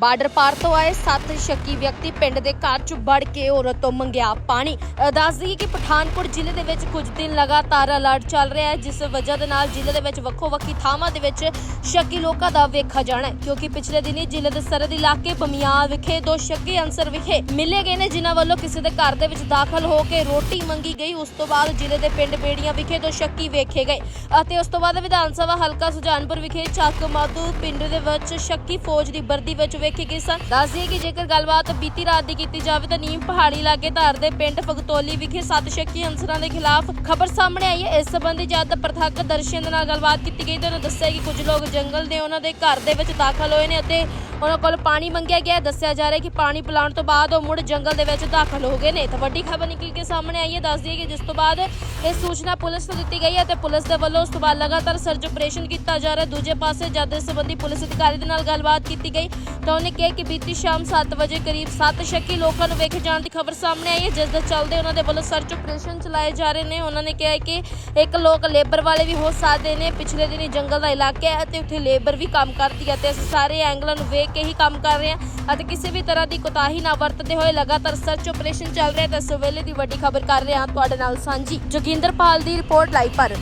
Border ਪਾਰ ਤੋਂ ਆਏ ਸੱਤ ਸ਼ੱਕੀ ਵਿਅਕਤੀ ਪਿੰਡ ਦੇ ਘਰ 'ਚ ਵੜ ਕੇ ਔਰਤ ਤੋਂ ਮੰਗਿਆ ਪਾਣੀ। ਦੱਸ ਦਈਏ ਕਿ ਪਠਾਨਕੋਟ ਜ਼ਿਲ੍ਹੇ ਦੇ ਵਿੱਚ ਕੁਝ ਦਿਨ ਲਗਾਤਾਰ ਅਲਰਟ ਚੱਲ ਰਿਹਾ ਹੈ, ਜਿਸ ਵਜ੍ਹਾ ਦੇ ਨਾਲ ਜ਼ਿਲ੍ਹੇ ਦੇ ਵਿੱਚ ਵੱਖੋ ਵੱਖੀ ਥਾਵਾਂ ਦੇ ਵਿੱਚ ਸ਼ੱਕੀ ਲੋਕਾਂ ਦਾ ਵੇਖਾ ਜਾਣਾ ਹੈ। ਕਿਉਂਕਿ ਪਿਛਲੇ ਦਿਨੀ ਜ਼ਿਲ੍ਹੇ ਦੇ ਸਰਹੱਦੀ ਇਲਾਕੇ ਬਮਿਆਲ ਵਿਖੇ ਦੋ ਸ਼ੱਕੀ ਅੰਸਰ ਵਿਖੇ ਮਿਲੇ ਗਏ ਨੇ, ਜਿਨ੍ਹਾਂ ਵੱਲੋਂ ਕਿਸੇ ਦੇ ਘਰ ਦੇ ਵਿੱਚ ਦਾਖਲ ਹੋ ਕੇ ਰੋਟੀ ਮੰਗੀ ਗਈ। ਉਸ ਤੋਂ ਬਾਅਦ ਜ਼ਿਲ੍ਹੇ ਦੇ ਪਿੰਡ ਬੇੜੀਆਂ ਵਿਖੇ ਦੋ ਸ਼ੱਕੀ ਵੇਖੇ ਗਏ ਅਤੇ ਉਸ ਤੋਂ ਬਾਅਦ ਵਿਧਾਨ ਸਭਾ ਹਲਕਾ ਸੁਜਾਨਪੁਰ ਵਿਖੇ ਚੱਕ ਮਾਧੂ ਪਿੰਡ ਦੇ ਵਿੱਚ ਸ਼ੱਕੀ ਫੌਜ ਦੀ ਵਰਦੀ ਵਿੱਚ ਵੇਖੀ ਗਈ ਸਨ। ਦੱਸ ਦਈਏ ਕਿ ਜੇਕਰ ਗੱਲਬਾਤ ਬੀਤੀ ਰਾਤ ਦੀ ਕੀਤੀ ਜਾਵੇ ਤਾਂ ਨੀਮ ਪਹਾੜੀ ਲਾਗੇ ਧਾਰ ਦੇ ਪਿੰਡ ਫਗਤੋਲੀ ਵਿਖੇ ਸੱਤ ਸ਼ੱਕੀ ਅਨਸਰਾਂ ਦੇ ਖਿਲਾਫ ਖਬਰ ਸਾਹਮਣੇ ਆਈ ਹੈ। ਇਸ ਸੰਬੰਧੀ ਜਦ ਪ੍ਰਤੱਖ ਦਰਸ਼ੀਆਂ ਦੇ ਨਾਲ ਗੱਲਬਾਤ ਕੀਤੀ ਗਈ ਤਾਂ ਉਹਨਾਂ ਦੱਸਿਆ ਕਿ ਕੁਝ ਲੋਕ ਜੰਗਲ ਦੇ ਉਹਨਾਂ ਦੇ ਘਰ ਦੇ ਵਿੱਚ ਦਾਖਲ ਹੋਏ ਨੇ ਅਤੇ ਉਹਨਾਂ ਕੋਲ ਪਾਣੀ ਮੰਗਿਆ ਗਿਆ। ਦੱਸਿਆ ਜਾ ਰਿਹਾ ਕਿ ਪਾਣੀ ਪਿਲਾਉਣ ਤੋਂ ਬਾਅਦ ਉਹ ਮੁੜ ਜੰਗਲ ਦੇ ਵਿੱਚ ਦਾਖਲ ਹੋ ਗਏ ਨੇ। ਤਾਂ ਵੱਡੀ ਖਬਰ ਨਿਕਲ ਕੇ ਸਾਹਮਣੇ ਆਈ ਹੈ। ਦੱਸ ਦਈਏ ਕਿ ਜਿਸ ਤੋਂ ਬਾਅਦ ਇਹ ਸੂਚਨਾ ਪੁਲਿਸ ਨੂੰ ਦਿੱਤੀ ਗਈ ਹੈ ਤੇ ਪੁਲਿਸ ਦੇ ਵੱਲੋਂ ਉਸ ਤੋਂ ਬਾਅਦ ਲਗਾਤਾਰ ਸਰਚ ਆਪਰੇਸ਼ਨ ਕੀਤਾ ਜਾ ਰਿਹਾ। ਦੂਜੇ ਪਾਸੇ ਜਦ ਇਸ ਸੰਬੰਧੀ ਪੁਲਿਸ ਅਧਿਕਾਰੀ ਦੇ ਨਾਲ ਗੱਲਬਾਤ ਕੀਤੀ ਗਈ, ਤਾਂ ਉਹਨੇ ਕਿਹਾ ਕਿ ਬੀਤੀ ਸ਼ਾਮ 7 ਵਜੇ ਕਰੀਬ 7 ਸ਼ੱਕੀ ਲੋਕਾਂ ਨੂੰ ਵੇਖੇ ਜਾਣ ਦੀ ਖਬਰ ਸਾਹਮਣੇ ਆਈ ਹੈ, ਜਿਸ ਦੇ ਚੱਲਦੇ ਉਹਨਾਂ ਦੇ ਵੱਲੋਂ ਸਰਚ ਆਪਰੇਸ਼ਨ ਚਲਾਏ ਜਾ ਰਹੇ ਨੇ। ਉਹਨਾਂ ਨੇ ਕਿਹਾ ਕਿ ਇੱਕ ਲੋਕ ਲੇਬਰ ਵਾਲੇ ਵੀ ਹੋ ਸਕਦੇ ਨੇ। ਪਿਛਲੇ ਦਿਨੀ ਜੰਗਲ ਦਾ ਇਲਾਕਾ ਹੈ ਅਤੇ ਉੱਥੇ ਲੇਬਰ ਵੀ ਕੰਮ ਕਰਦੀ ਹੈ ਤੇ ਅਸੀਂ ਸਾਰੇ ਐਂਗਲਾਂ ਨੂੰ ਵੇਖ ਕੇ ਹੀ ਕੰਮ ਕਰ ਰਹੇ ਹਾਂ ਅਤੇ ਕਿਸੇ ਵੀ ਤਰ੍ਹਾਂ ਦੀ ਕੋਤਾਹੀ ਨਾ ਵਰਤਦੇ ਹੋਏ ਲਗਾਤਾਰ ਸਰਚ ਆਪਰੇਸ਼ਨ ਚੱਲ ਰਿਹਾ ਹੈ, ਤੇ ਦੀ ਵੱਡੀ ਖਬਰ ਕਰ ਰਹੇ ਹਾਂ ਤੁਹਾਡੇ ਨਾਲ ਸਾਂਝੀ। ਜੋਗਿੰਦਰ ਪਾਲ ਦੀ ਰਿਪੋਰਟ ਲਾਈ ਪਰ।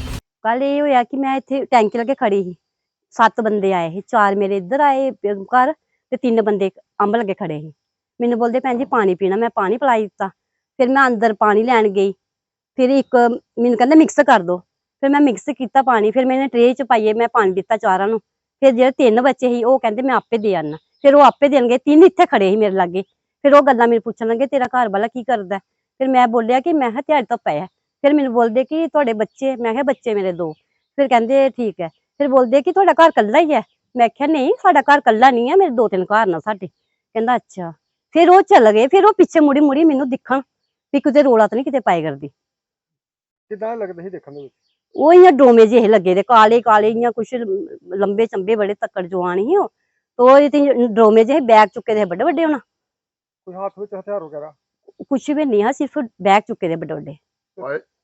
ਕੱਲ ਇਹ ਹੋਇਆ ਕਿ ਮੈਂ ਇੱਥੇ ਟੈਂਕੀ ਲੱਗੇ ਖੜੀ ਸੀ। ਸੱਤ ਬੰਦੇ ਆਏ ਸੀ, ਚਾਰ ਮੇਰੇ ਇੱਧਰ ਆਏ ਘਰ ਤੇ ਤਿੰਨ ਬੰਦੇ ਅੰਬ ਲੱਗੇ ਖੜੇ ਸੀ। ਮੈਨੂੰ ਬੋਲਦੇ, ਭੈਣ ਜੀ, ਪਾਣੀ ਪੀਣਾ। ਮੈਂ ਪਾਣੀ ਪਿਲਾਈ ਦਿੱਤਾ। ਫਿਰ ਮੈਂ ਅੰਦਰ ਪਾਣੀ ਲੈਣ ਗਈ। ਫਿਰ ਇੱਕ ਮੈਨੂੰ ਕਹਿੰਦਾ ਮਿਕਸ ਕਰ ਦੋ। ਫਿਰ ਮੈਂ ਮਿਕਸ ਕੀਤਾ ਪਾਣੀ, ਫਿਰ ਮੈंने ਟਰੇ ਚ ਪਾਈਏ ਮੈਂ ਪਾਣੀ ਦਿੱਤਾ ਚਾਰਾਂ ਨੂੰ। ਫਿਰ ਜਿਹੜੇ ਤਿੰਨ ਬੱਚੇ ਸੀ, ਉਹ ਕਹਿੰਦੇ ਮੈਂ ਆਪੇ ਦੇ ਆਣਾ ਫਿਰ ਉਹ ਆਪੇ ਦੇਣਗੇ, ਤਿੰਨ ਇੱਥੇ ਖੜੇ ਸੀ ਮੇਰੇ ਲਾਗੇ। ਫਿਰ ਉਹ ਗੱਲਾਂ ਮੈਨੂੰ ਪੁੱਛਣ ਲੱਗੇ, ਤੇਰਾ ਘਰ ਵਾਲਾ ਕੀ ਕਰਦਾ? ਫਿਰ ਮੈਂ ਬੋਲਿਆ ਕਿ ਮੈਂ ਕਿਹਾ ਤੋਂ ਪਿਆ ਫਿਰ ਮੈਨੂੰ ਬੋਲਦੇ ਕਿ ਤੁਹਾਡੇ ਬੱਚੇ, ਮੈਂ ਕਿਹਾ ਬੱਚੇ ਮੇਰੇ ਦੋ। ਫਿਰ ਕਹਿੰਦੇ ਠੀਕ ਹੈ। ਫਿਰ ਬੋਲਦੇ ਕਿ ਤੁਹਾਡਾ ਘਰ ਕੱਲਾ ਹੀ ਹੈ? ਮੈਂ ਕਿਹਾ ਨਹੀਂ, ਸਾਡਾ ਘਰ ਕੱਲਾ ਨਹੀਂ ਹੈ, ਮੇਰੇ ਦੋ ਤਿੰਨ ਘਰ ਨੇ ਸਾਡੇ। ਕਹਿੰਦਾ ਅੱਛਾ। ਫਿਰ ਉਹ ਚੱਲ ਗਏ। ਫਿਰ ਉਹ ਪਿੱਛੇ ਮੁੜੀ ਮੁੜੀ ਮੈਨੂੰ ਦਿਖਣ ਵੀ ਕਿਤੇ ਰੋਲਾ ਤਾਂ ਨਹੀਂ ਕਿਤੇ ਪਾਏ ਕਰਦੀ। ਕਿਦਾਂ ਲੱਗਦਾ ਸੀ ਦੇਖਣ ਦੇ ਵਿੱਚ? ਉਹ ਇਆਂ ਡੋਮੇ ਜਿਹੇ ਲੱਗੇ ਦੇ ਕਾਲੇ ਕਾਲੇ ਇਆਂ ਕੁਛ ਲੰਬੇ ਚੰਬੇ ਬੜੇ ਤੱਕੜ ਜਵਾਨ ਸੀ ਉਹ ਤੋ ਇਹ ਤੇ ਡੋਮੇ ਜਿਹੇ ਬੈਗ ਚੁੱਕੇ ਦੇ ਵੱਡੇ ਵੱਡੇ ਹੋਣਾ। ਕੋਈ ਹੱਥ ਵਿੱਚ ਹਥਿਆਰ ਵਗੈਰਾ? ਕੁਛ ਵੀ ਨਹੀਂ ਆ ਸਿਰਫ ਬੈਗ ਚੁੱਕੇ ਦੇ ਵੱਡੇ ਵੱਡੇ।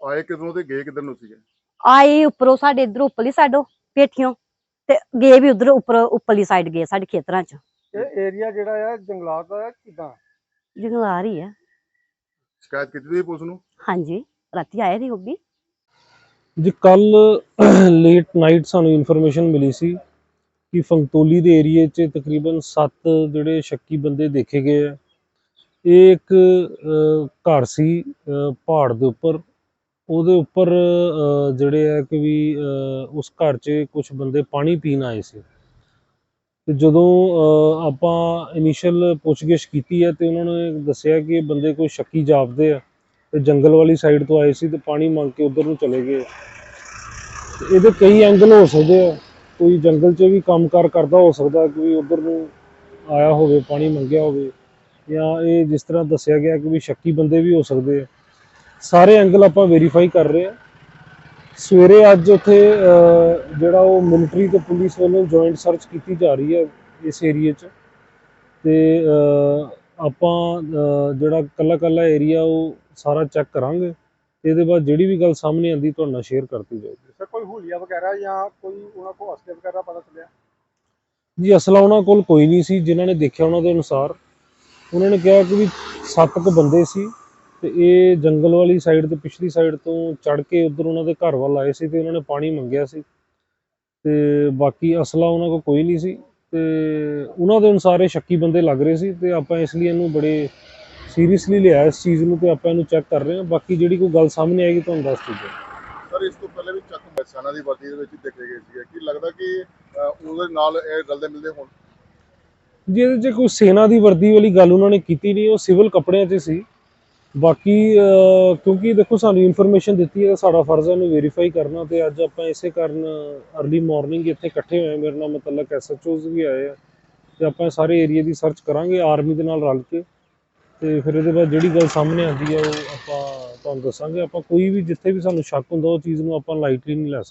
ਆਏ ਕਿਧਰੋਂ ਤੇ ਗਏ ਕਿਧਰ ਨੂੰ ਸੀਗੇ? ਆਏ ਉੱਪਰੋਂ ਸਾਡੇ ਇਧਰ ਉੱਪਰਲੀ ਸਾਈਡੋਂ ਪੇਠੀਆਂ ਤੇ ਗਏ ਵੀ ਉਧਰ ਉੱਪਰ ਉੱਪਰਲੀ ਸਾਈਡ ਗਏ ਸਾਡੇ ਖੇਤਰਾਂ ਚ। ਇਹ ਏਰੀਆ ਜਿਹੜਾ ਆ ਜੰਗਲਾਤ ਦਾ ਹੈ ਕਿਦਾਂ? ਆ ਰਹੀ ਹੈ ਸ਼ਿਕਾਇਤ ਕੀਤੀ ਤੁਸੀਂ ਪੁਲਿਸ ਨੂੰ? ਹਾਂਜੀ ਰਾਤੀ ਆਏ ਦੀ ਹੋਗੀ ਜੀ, ਕੱਲ ਲੇਟ ਨਾਈਟ ਸਾਨੂੰ ਇਨਫੋਰਮੇਸ਼ਨ ਮਿਲੀ ਸੀ ਕਿ ਫੰਗਤੋਲੀ ਦੇ ਏਰੀਏ 'ਚ ਤਕਰੀਬਨ 7 ਜਿਹੜੇ ਸ਼ੱਕੀ ਬੰਦੇ ਦੇਖੇ ਗਏ ਆ। ਇਹ ਇੱਕ ਘਰ ਸੀ ਪਹਾੜ ਦੇ ਉੱਪਰ। ਉਹਦੇ ਉੱਪਰ ਜਿਹੜੇ ਆ ਕਿ ਵੀ ਉਸ ਘਰ 'ਚ ਕੁਝ ਬੰਦੇ ਪਾਣੀ ਪੀਣ ਆਏ ਸੀ। ਤੇ ਜਦੋਂ ਆਪਾਂ ਇਨੀਸ਼ੀਅਲ ਪੁੱਛਗਿੱਛ ਕੀਤੀ ਹੈ ਤੇ ਉਹਨਾਂ ਨੇ ਦੱਸਿਆ ਕਿ ਬੰਦੇ ਕੋਈ ਸ਼ੱਕੀ ਜਾਪਦੇ ਆ। ਤੇ ਜੰਗਲ ਵਾਲੀ ਸਾਈਡ ਤੋਂ ਆਏ ਸੀ ਤੇ ਪਾਣੀ ਮੰਗ ਕੇ ਉਧਰ ਨੂੰ ਚਲੇ ਗਏ। ਇਹਦੇ ਕਈ ਐਂਗਲ ਹੋ ਸਕਦੇ ਆ। ਕੋਈ ਜੰਗਲ 'ਚ ਵੀ ਕੰਮਕਾਰ ਕਰਦਾ ਹੋ ਸਕਦਾ, ਕੋਈ ਉਧਰ ਨੂੰ ਆਇਆ ਹੋਵੇ, ਪਾਣੀ ਮੰਗਿਆ ਹੋਵੇ। ਜਾਂ ਇਹ ਜਿਸ ਤਰ੍ਹਾਂ ਦੱਸਿਆ ਗਿਆ ਕਿ ਵੀ ਸ਼ੱਕੀ ਬੰਦੇ ਵੀ ਹੋ ਸਕਦੇ ਆ। ਸਾਰੇ ਐਂਗਲ ਆਪਾਂ ਵੈਰੀਫਾਈ ਕਰ ਰਹੇ ਆ। ਸਵੇਰੇ ਅੱਜ ਉੱਥੇ ਜਿਹੜਾ ਉਹ ਮਿਲਟਰੀ ਤੇ ਪੁਲਿਸ ਵੱਲੋਂ ਜੁਆਇੰਟ ਸਰਚ ਕੀਤੀ ਜਾ ਰਹੀ ਹੈ ਇਸ ਏਰੀਏ 'ਚ। ਤੇ ਆਪਾਂ ਜਿਹੜਾ ਕੱਲਾ ਕੱਲਾ ਏਰੀਆ ਉਹ ਸਾਰਾ ਚੈੱਕ ਕਰਾਂਗੇ ਤੇ ਇਹਦੇ ਬਾਅਦ ਜਿਹੜੀ ਵੀ ਗੱਲ ਸਾਹਮਣੇ ਆਂਦੀ ਤੁਹਾਡੇ ਨਾਲ ਸ਼ੇਅਰ ਕਰਤੀ ਜਾਊਗੀ ਸਰ ਕੋਈ ਹੁਲੀਆ ਵਗੈਰਾ ਜਾਂ ਕੋਈ ਉਹਨਾਂ ਕੋਲ ਅਸਲੇ ਵਗੈਰਾ ਪਤਾ ਚੱਲਿਆ? ਜੀ ਅਸਲਾ ਉਹਨਾਂ ਕੋਲ ਕੋਈ ਨਹੀਂ ਸੀ ਜਿਨ੍ਹਾਂ ਨੇ ਦੇਖਿਆ ਉਹਨਾਂ ਦੇ ਅਨੁਸਾਰ। ਉਹਨਾਂ ਨੇ ਕਿਹਾ ਕਿ ਵੀ ਸੱਤ ਕੁ ਬੰਦੇ ਸੀ ਤੇ ਇਹ ਜੰਗਲ ਵਾਲੀ ਸਾਈਡ ਤੇ ਪਿਛਲੀ ਸਾਈਡ ਤੋਂ ਚੜ ਕੇ ਉਧਰ ਉਹਨਾਂ ਦੇ ਘਰ ਵੱਲ ਆਏ ਸੀ ਤੇ ਉਹਨਾਂ ਨੇ ਪਾਣੀ ਮੰਗਿਆ ਸੀ। ਤੇ ਬਾਕੀ ਅਸਲਾ ਉਹਨਾਂ ਕੋਲ ਕੋਈ ਨਹੀਂ ਸੀ ਤੇ ਉਹਨਾਂ ਦੇ ਅਨੁਸਾਰ ਇਹ ਸ਼ੱਕੀ ਬੰਦੇ ਲੱਗ ਰਹੇ ਸੀ ਤੇ ਆਪਾਂ ਇਸ ਲਈ ਇਹਨੂੰ ਬੜੇ ਸੀਰੀਅਸਲੀ ਲਿਆ ਇਸ ਚੀਜ਼ ਨੂੰ ਤੇ ਆਪਾਂ ਇਹਨੂੰ ਚੈੱਕ ਕਰ ਰਹੇ ਹਾਂ। ਬਾਕੀ ਜਿਹੜੀ ਕੋਈ ਗੱਲ ਸਾਹਮਣੇ ਆਏਗੀ ਤੁਹਾਨੂੰ ਦੱਸ ਦਿੱਤੀ ਸਰ ਇਸ ਤੋਂ ਪਹਿਲੇ ਵੀ ਚੱਕ ਬਸਾਨਾ ਦੀ ਵਰਦੀ ਦੇ ਵਿੱਚ ਦੇਖੇ ਗਏ ਸੀਗੇ। ਕੀ ਲੱਗਦਾ ਕਿ ਉਹਦੇ ਨਾਲ ਇਹ ਰਲਦੇ ਮਿਲਦੇ ਹੋਣ? ਜੀ ਇਹਦੇ 'ਚ ਕੋਈ ਸੈਨਾ ਦੀ ਵਰਦੀ ਵਾਲੀ ਗੱਲ ਉਹਨਾਂ ਨੇ ਕੀਤੀ ਨਹੀਂ। ਉਹ ਸਿਵਲ ਕੱਪੜਿਆਂ 'ਚ ਸੀ। ਬਾਕੀ ਕਿਉਂਕਿ ਦੇਖੋ ਸਾਨੂੰ ਇਨਫੋਰਮੇਸ਼ਨ ਦਿੱਤੀ ਹੈ ਸਾਡਾ ਫਰਜ਼ ਹੈ ਇਹਨੂੰ ਵੈਰੀਫਾਈ ਕਰਨਾ ਤੇ ਅੱਜ ਆਪਾਂ ਇਸੇ ਕਾਰਨ ਅਰਲੀ ਮਾਰਨਿੰਗ ਇੱਥੇ ਇਕੱਠੇ ਹੋਏ। ਮੇਰੇ ਨਾਲ ਮਤਲਬ ਐਸਐਚਓਜ਼ ਵੀ ਆਏ ਆ। ਤੇ ਆਪਾਂ ਸਾਰੇ ਏਰੀਆ ਦੀ ਸਰਚ ਕਰਾਂਗੇ ਆਰਮੀ ਦੇ ਨਾਲ ਰਲ ਕੇ। ਤੇ ਫਿਰ ਇਹਦੇ ਬਾਅਦ ਜਿਹੜੀ ਗੱਲ ਸਾਹਮਣੇ ਆਉਂਦੀ ਹੈ ਉਹ ਆਪਾਂ ਤੁਹਾਨੂੰ ਦੱਸਾਂਗੇ। ਆਪਾਂ ਕੋਈ ਵੀ ਜਿੱਥੇ ਵੀ ਸਾਨੂੰ ਸ਼ੱਕ ਹੁੰਦਾ, ਉਹ ਚੀਜ਼ ਨੂੰ ਆਪਾਂ ਲਾਈਟਲੀ ਨਹੀਂ ਲੈ ਸਕਦੇ।